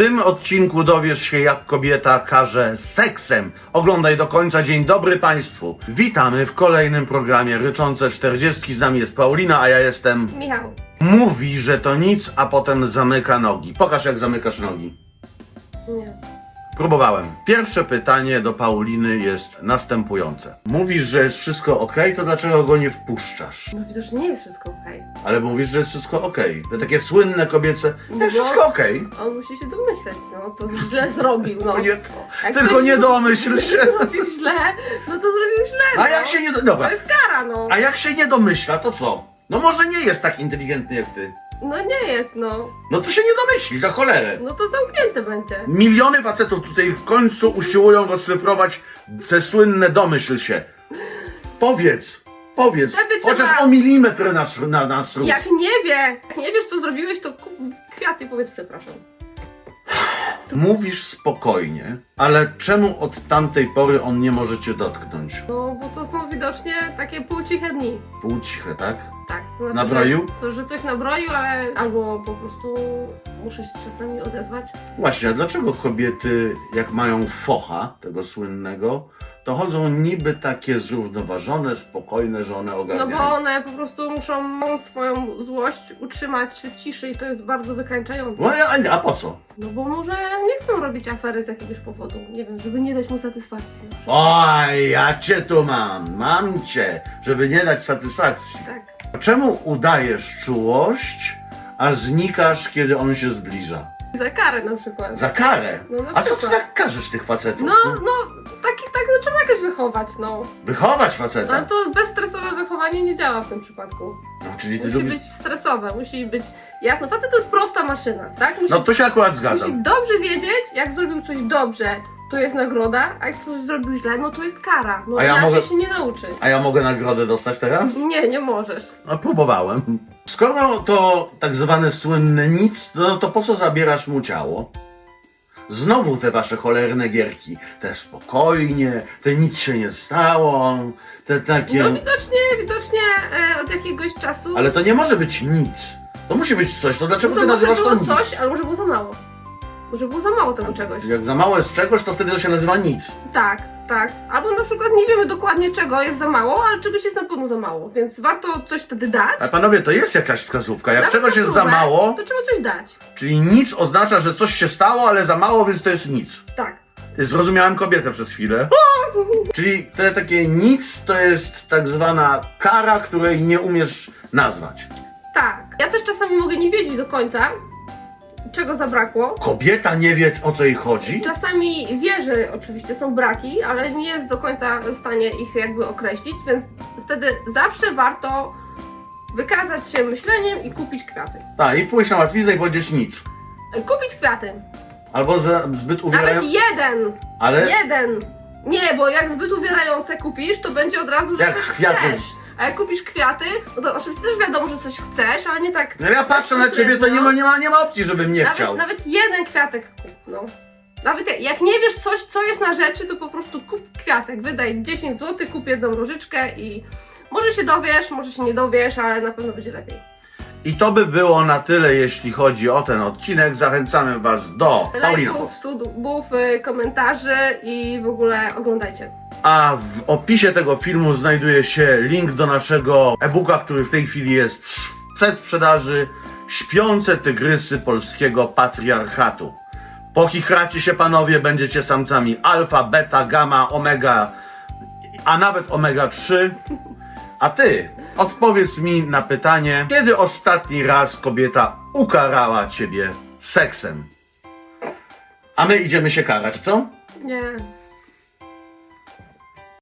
tym odcinku dowiesz się, jak kobieta karze seksem. Oglądaj do końca. Dzień dobry Państwu. Witamy w kolejnym programie Ryczące 40. Z nami jest Paulina, a ja jestem. Michał. Mówi, że to nic, a potem zamyka nogi. Pokaż, jak zamykasz nogi. Nie. Próbowałem. Pierwsze pytanie do Pauliny jest następujące. Mówisz, że jest wszystko ok, to dlaczego go nie wpuszczasz? No widocznie nie jest wszystko okej. Ale mówisz, że jest wszystko ok. Te takie słynne kobiece. No Jest bo- wszystko ok. On musi się domyśleć, no, co źle zrobił, no. Nie, Jak tylko ktoś nie domyśl się. zrobił źle, no to zrobił źle, no. A jak się nie. do- Dobra. To jest kara, no. A jak się nie domyśla, to co? No może nie jest tak inteligentny jak ty. No nie jest, no. No to się nie domyśli, za cholerę. No to zamknięte będzie. Miliony facetów tutaj w końcu usiłują rozszyfrować te słynne domyśl się. Powiedz, powiedz, Wtedy chociaż trzeba- o milimetr nas, na nas rusz. Jak nie wie, jak nie wiesz, co zrobiłeś, to kwiaty powiedz przepraszam. Mówisz spokojnie, ale czemu od tamtej pory on nie może cię dotknąć? No, bo to są widocznie takie półciche dni. Półciche, tak? Tak. znaczy, Nabroił? Że, że coś nabroił, ale albo po prostu muszę się czasami odezwać. Właśnie, a dlaczego kobiety, jak mają focha, tego słynnego, to chodzą niby takie zrównoważone, spokojne, że one No ogarniają? bo one po prostu muszą swoją złość utrzymać w ciszy i to jest bardzo wykańczające. No, a, a po co? No bo może nie chcą robić afery z jakiegoś powodu. Nie wiem, żeby nie dać mu satysfakcji. na przykład. Oj, ja cię tu mam, mam cię, żeby nie dać satysfakcji. Tak. Czemu udajesz czułość, a znikasz, kiedy on się zbliża? Za karę na przykład. Za karę. No na A co ty przykład. tak każesz tych facetów? No, no, takich tak no, trzeba jakoś wychować, no. Wychować No, faceta. Ale to bezstresowe wychowanie nie działa w tym przypadku. No, czyli ty Musi lubisz... być stresowe, musi być jasno. Facet to jest prosta maszyna, tak? Musi, No to się akurat musi zgadzam. dobrze wiedzieć, jak zrobił coś dobrze, to jest nagroda, a jak coś zrobił źle, no to jest kara. No A ja inaczej mogę- się nie nauczy. A ja mogę nagrodę dostać teraz? Nie, nie możesz. No próbowałem. Skoro to tak zwane słynne nic, no to po co zabierasz mu ciało? Znowu te wasze cholerne gierki. Te spokojnie, te nic się nie stało, te takie... No widocznie, widocznie e, od jakiegoś czasu. Ale to nie może być nic. To musi być coś, to dlaczego no ty to może nazywasz to było nic? coś, ale może było za mało. Może było za mało tego czegoś. Jak za mało jest czegoś, to wtedy to się nazywa nic. Tak, tak. Albo na przykład nie wiemy dokładnie czego jest za mało, ale czegoś jest na pewno za mało, więc warto coś wtedy dać. A panowie, to jest jakaś wskazówka. Jak Nawet czegoś jest za próbę, mało, To trzeba coś dać. czyli nic oznacza, że coś się stało, ale za mało, więc to jest nic. Tak. Zrozumiałem kobietę przez chwilę. Czyli te takie nic to jest tak zwana kara, której nie umiesz nazwać. Tak. Ja też czasami mogę nie wiedzieć do końca, czego zabrakło. Kobieta nie wie o co jej chodzi. Czasami wie, że oczywiście są braki, ale nie jest do końca w stanie ich jakby określić, więc wtedy zawsze warto wykazać się myśleniem i kupić kwiaty. Tak, i pójść na łatwiznę i powiedzieć nic. Kupić kwiaty. Albo za, zbyt Nawet jeden. Ale Jeden! Nie, bo jak zbyt uwierające kupisz, to będzie od razu, że Jak coś kwiaty. chcesz. A jak kupisz kwiaty, no to oczywiście też wiadomo, że coś chcesz, ale nie tak. no ja patrzę na ciebie, to nie ma, nie ma, nie ma opcji, żebym nie nawet, chciał. nawet jeden kwiatek kup, no. Nawet jak, nie wiesz coś, co jest na rzeczy, to po prostu kup kwiatek, wydaj 10 zł, kup jedną różyczkę i może się dowiesz, może się nie dowiesz, ale na pewno będzie lepiej. I to by było na tyle, jeśli chodzi o ten odcinek. Zachęcamy was do Paulino. Lajków, subów, y, komentarzy i w ogóle oglądajcie. A w opisie tego filmu znajduje się link do naszego e-booka, który w tej chwili jest w przedsprzedaży. Śpiące tygrysy polskiego patriarchatu. Pochichracie się panowie, będziecie samcami alfa, beta, gamma, omega, a nawet omega 3. A ty odpowiedz mi na pytanie, kiedy ostatni raz kobieta ukarała ciebie seksem? A my idziemy się karać, co? Nie.